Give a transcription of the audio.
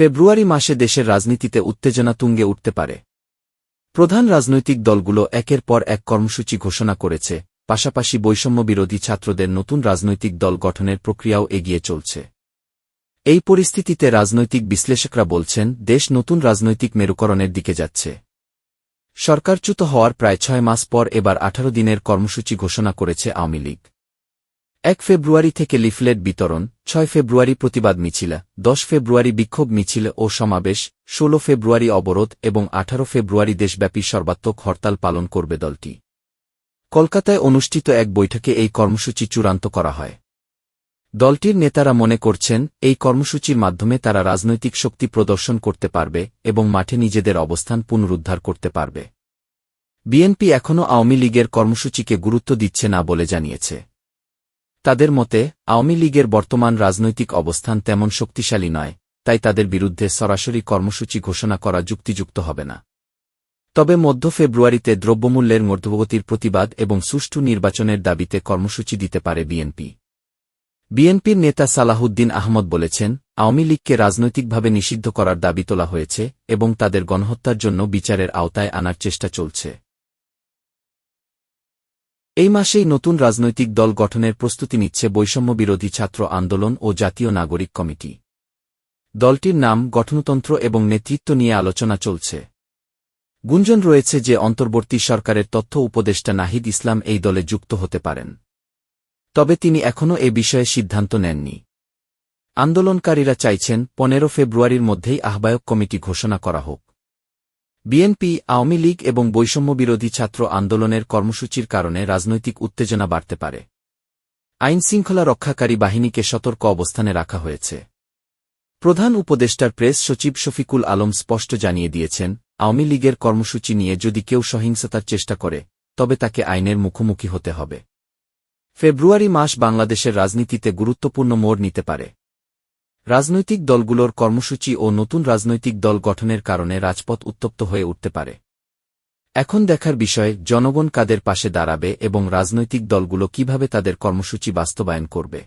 ফেব্রুয়ারি মাসে দেশের রাজনীতিতে উত্তেজনা তুঙ্গে উঠতে পারে। প্রধান রাজনৈতিক দলগুলো একের পর এক কর্মসূচি ঘোষণা করেছে, পাশাপাশি বৈষম্যবিরোধী ছাত্রদের নতুন রাজনৈতিক দল গঠনের প্রক্রিয়াও এগিয়ে চলছে। এই পরিস্থিতিতে রাজনৈতিক বিশ্লেষকরা বলছেন, দেশ নতুন রাজনৈতিক মেরুকরণের দিকে যাচ্ছে। সরকারচ্যুত হওয়ার প্রায় ছয় মাস পর এবার আঠারো দিনের কর্মসূচি ঘোষণা করেছে আওয়ামী লীগ। এক ফেব্রুয়ারি থেকে লিফলেট বিতরণ, ছয় ফেব্রুয়ারি প্রতিবাদ মিছিল, দশ ফেব্রুয়ারি বিক্ষোভ মিছিল ও সমাবেশ, ষোলো ফেব্রুয়ারি অবরোধ এবং আঠারো ফেব্রুয়ারি দেশব্যাপী সর্বাত্মক হরতাল পালন করবে দলটি। কলকাতায় অনুষ্ঠিত এক বৈঠকে এই কর্মসূচি চূড়ান্ত করা হয়। দলটির নেতারা মনে করছেন, এই কর্মসূচির মাধ্যমে তারা রাজনৈতিক শক্তি প্রদর্শন করতে পারবে এবং মাঠে নিজেদের অবস্থান পুনরুদ্ধার করতে পারবে। বিএনপি এখনও আওয়ামী লীগের কর্মসূচিকে গুরুত্ব দিচ্ছে না বলে জানিয়েছে। তাদের মতে, আওয়ামী লীগের বর্তমান রাজনৈতিক অবস্থান তেমন শক্তিশালী নয়, তাই তাদের বিরুদ্ধে সরাসরি কর্মসূচি ঘোষণা করা যুক্তিযুক্ত হবে না। তবে মধ্য ফেব্রুয়ারিতে দ্রব্যমূল্যের মধ্যগতির প্রতিবাদ এবং সুষ্ঠু নির্বাচনের দাবিতে কর্মসূচি দিতে পারে বিএনপি। বিএনপির নেতা সালাহুদ্দিন আহমদ বলেছেন, আওয়ামী লীগকে রাজনৈতিকভাবে নিষিদ্ধ করার দাবি তোলা হয়েছে এবং তাদের গণহত্যার জন্য বিচারের আওতায় আনার চেষ্টা চলছে। এই মাসেই নতুন রাজনৈতিক দল গঠনের প্রস্তুতি নিচ্ছে বৈষম্যবিরোধী ছাত্র আন্দোলন ও জাতীয় নাগরিক কমিটি। দলটির নাম, গঠনতন্ত্র এবং নেতৃত্ব নিয়ে আলোচনা চলছে। গুঞ্জন রয়েছে যে অন্তর্বর্তী সরকারের তথ্য উপদেষ্টা নাহিদ ইসলাম এই দলে যুক্ত হতে পারেন। তবে তিনি এখনও এ বিষয়ে সিদ্ধান্ত নেননি। আন্দোলনকারীরা চাইছেন পনেরো ফেব্রুয়ারির মধ্যেই আহ্বায়ক কমিটি ঘোষণা করা হোক। বিএনপি, আওয়ামী লীগ এবং বৈষম্যবিরোধী ছাত্র আন্দোলনের কর্মসূচির কারণে রাজনৈতিক উত্তেজনা বাড়তে পারে। আইনশৃঙ্খলা রক্ষাকারী বাহিনীকে সতর্ক অবস্থানে রাখা হয়েছে। প্রধান উপদেষ্টার প্রেস সচিব শফিকুল আলম স্পষ্ট জানিয়ে দিয়েছেন, আওয়ামী লীগের কর্মসূচি নিয়ে যদি কেউ সহিংসতার চেষ্টা করে, তবে তাকে আইনের মুখোমুখি হতে হবে। ফেব্রুয়ারি মাস বাংলাদেশের রাজনীতিতে গুরুত্বপূর্ণ মোড় নিতে পারে। রাজনৈতিক দলগুলোর কর্মসূচি ও নতুন রাজনৈতিক দল গঠনের কারণে রাজপথ উত্তপ্ত হয়ে উঠতে পারে। এখন দেখার বিষয়, জনগণ কাদের পাশে দাঁড়াবে এবং রাজনৈতিক দলগুলো কীভাবে তাদের কর্মসূচি বাস্তবায়ন করবে।